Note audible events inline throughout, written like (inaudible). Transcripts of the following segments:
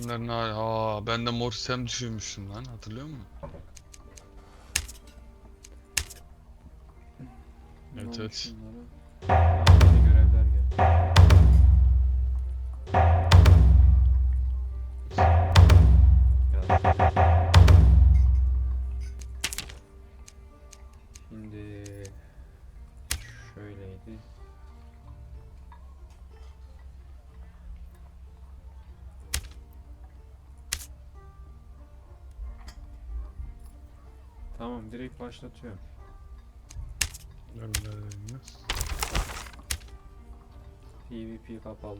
itemlerini al. Aa ben de mor item düşürmüştüm lan hatırlıyor musun? Evet, evet. Tamam direkt başlatıyorum. PvP kapalı.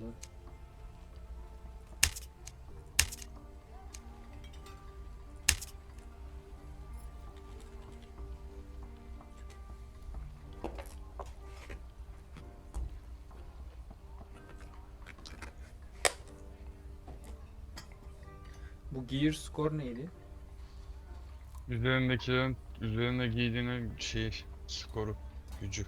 Bu gear score neydi? Üzerindekilerin üzerinde giydiğinin şey skoru gücü.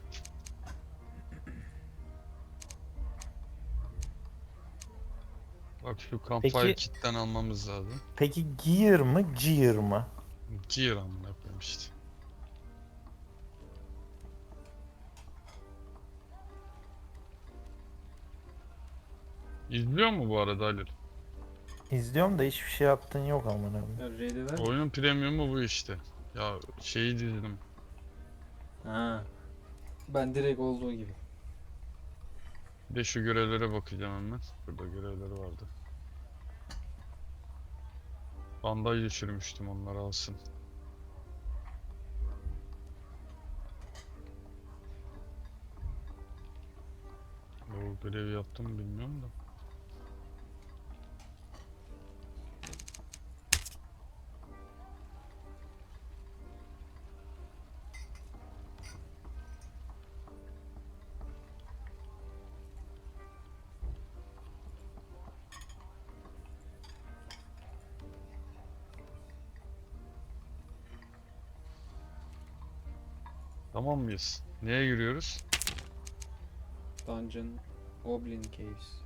Bak şu campfire Peki- kitten almamız lazım. Peki gear mı, gear mı? Gear amına koyayım işte. İzliyor mu bu arada Halil? İzliyorum da hiçbir şey yaptığın yok amına. Ya Raid'e ver. Oyunun premiumu bu işte. Ya şeyi dizdim. Ha. Ben direkt olduğu gibi. Bir de şu görevlere bakacağım hemen. Burada görevleri vardı. Bandaj düşürmüştüm onları alsın. O görevi yaptım bilmiyorum da. Tamam mıyız? Neye giriyoruz? Dungeon Goblin Caves.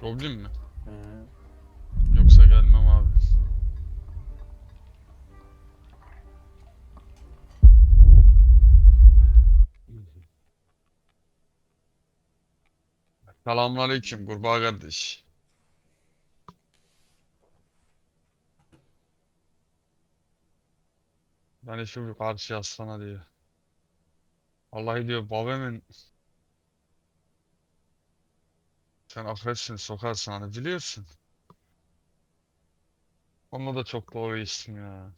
Goblin mi? He. Yoksa gelmem abi. Selamünaleyküm kurbağa kardeş. Beni şu bir karşı aslana diyor. Vallahi diyor babamın sen affetsin sokarsın hani biliyorsun. Onunla da çok doğru içtim ya.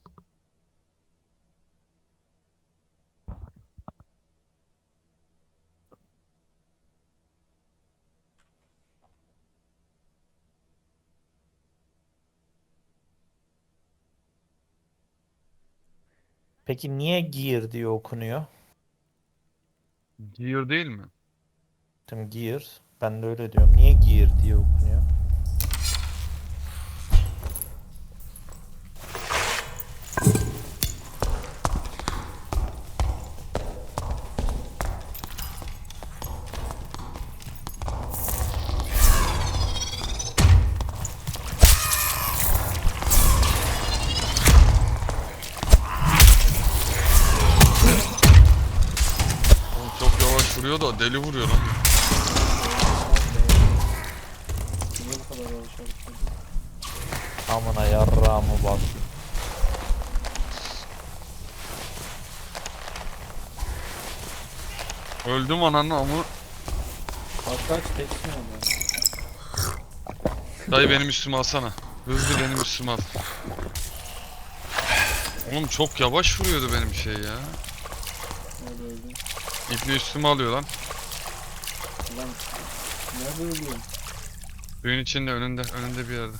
Peki niye gear diye okunuyor? Gear değil mi? Tüm gear. Ben de öyle diyorum. Niye gear diye okunuyor? Vuruyor da deli vuruyor lan. Niye bu kadar hareket Amına yarrağımı bak. Öldüm ananı ama Kaç kaç teksin ama. dayı benim üstüme alsana. Hızlı benim üstüme al. Oğlum çok yavaş vuruyordu benim şey ya. Nerede öldün? İpni üstüme alıyor lan. Lan nerede öldün? Suyun içinde önünde önünde bir yerde.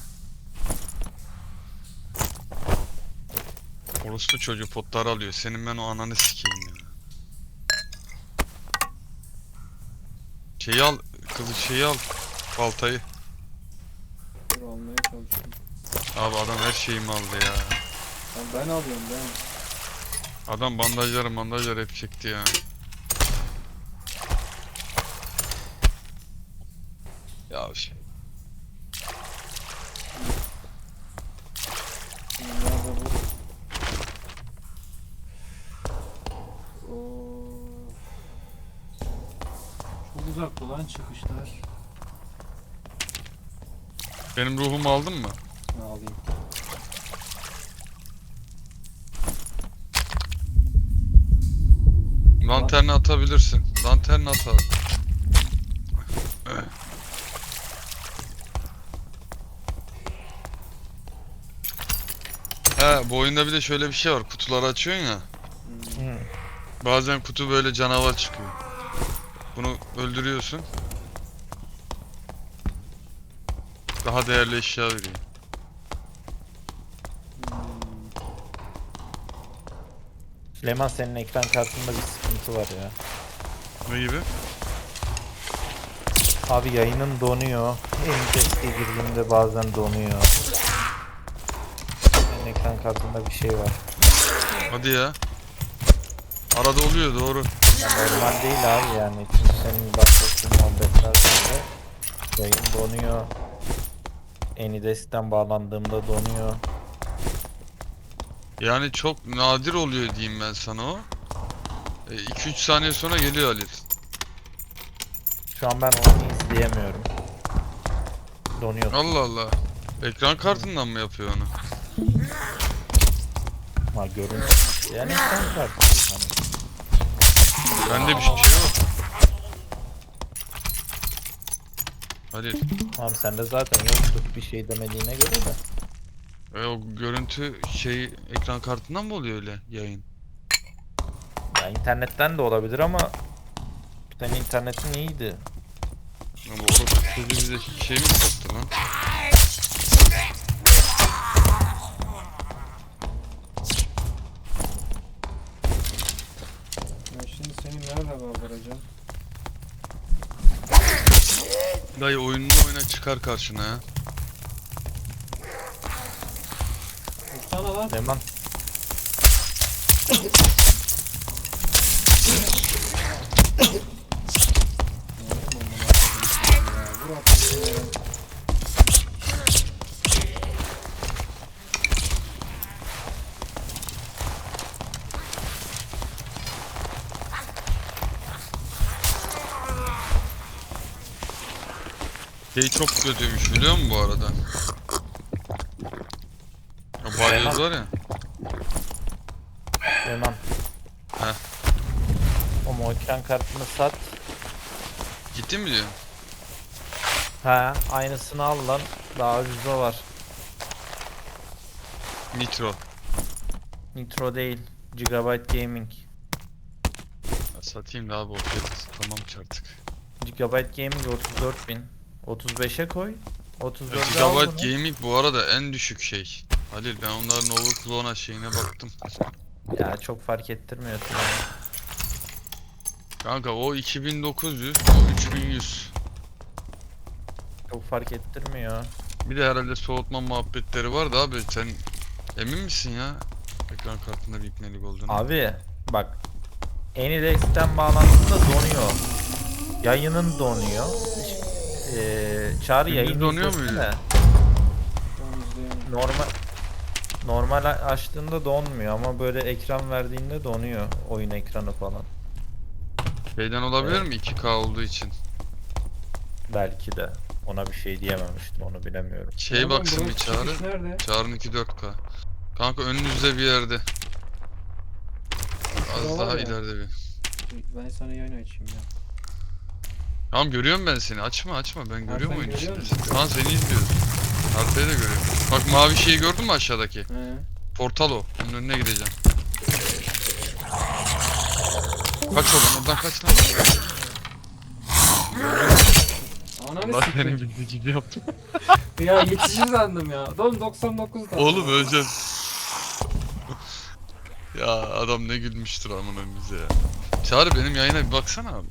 Orospu çocuğu potları alıyor. Senin ben o ananı sikeyim ya. Şeyi al, kızı şeyi al. Baltayı. Dur almaya çalışıyorum. Abi adam her şeyimi aldı ya. Lan ben alıyorum ben. Adam bandajları bandajları hep çekti ya. Uzakta lan çıkışlar. Benim ruhumu aldın mı? Alayım. Lanterni atabilirsin. Lanterni at abi. He bu oyunda bir de şöyle bir şey var. Kutuları açıyorsun ya. Hmm. Bazen kutu böyle canavar çıkıyor. Bunu öldürüyorsun. Daha değerli eşya veriyor. Hmm. Süleyman senin ekran kartında bir sıkıntı var ya. Ne gibi? Abi yayının donuyor. En teste girdiğimde bazen donuyor. Senin ekran kartında bir şey var. Hadi ya. Arada oluyor doğru. Normal değil abi yani. Çünkü senin bahsettiğin muhabbetler böyle. Yayın donuyor. Anidesk'ten bağlandığımda donuyor. Yani çok nadir oluyor diyeyim ben sana o. 2-3 saniye sonra geliyor Halil. Şu an ben onu izleyemiyorum. Donuyor. Allah Allah. Ekran kartından mı yapıyor onu? Ama görüntü. Yani ekran kartı. Hani Bende bir şey yok. Halil. Tamam sende zaten yoktu bir şey demediğine göre de. E, o görüntü şey ekran kartından mı oluyor öyle yayın? Ya internetten de olabilir ama senin internetin iyiydi. Ama orası çocuğu bize şey mi sattı lan? Ben şimdi seni kaldıracağım? Dayı oyununu oyna çıkar karşına ya. Vursana lan. Süleyman (laughs) Şey çok kötüymüş biliyor musun bu arada? O balyoz var ya. Süleyman. Heh. O ekran kartını sat. Gitti mi diyor? Ha aynısını al lan. Daha ucuza var. Nitro. Nitro değil. Gigabyte Gaming. Ya satayım da abi o fiyatı tamam artık. Gigabyte Gaming 34.000. 35'e koy. 34'e al Gigabyte bunu. Gaming bu arada en düşük şey. Halil ben onların overclock'a şeyine baktım. Ya çok fark ettirmiyor Süleyman. Kanka o 2900, o 3100. Çok fark ettirmiyor. Bir de herhalde soğutma muhabbetleri var da abi sen emin misin ya? Ekran kartında bir ipnelik olduğunu. Abi bak Anidex'ten bağlantısında donuyor. Yayının donuyor. Ee, çağrı Gündüz yayını donuyor izlesene. muydu? Ben izleyemem. Normal normal açtığında donmuyor ama böyle ekran verdiğinde donuyor oyun ekranı falan. Şeyden olabilir mi 2K olduğu için? Belki de. Ona bir şey diyememiştim onu bilemiyorum. Şey Oğlum, baksın bir burası çağrı. çıkış Nerede? Çağrı'nınki 4K. Kanka önünüzde bir yerde. Az Şurada daha ya. ileride bir. Ben sana yayın açayım ya. Tamam görüyorum ben seni. Açma açma. Ben görüyorum sen oyun görüyor içinde. musun? Şu an seni izliyorum. Haritayı da görüyorum. Bak mavi şeyi gördün mü aşağıdaki? He. Portal o. Onun önüne gideceğim. Kaç oğlum oradan kaç lan. Ananı Allah sikeyim. seni bildiği gibi yaptım. Ya yetişir sandım ya. Oğlum 99 da. Oğlum öleceğim. ya adam ne gülmüştür amına bize ya. Çağrı benim yayına bir baksana abi.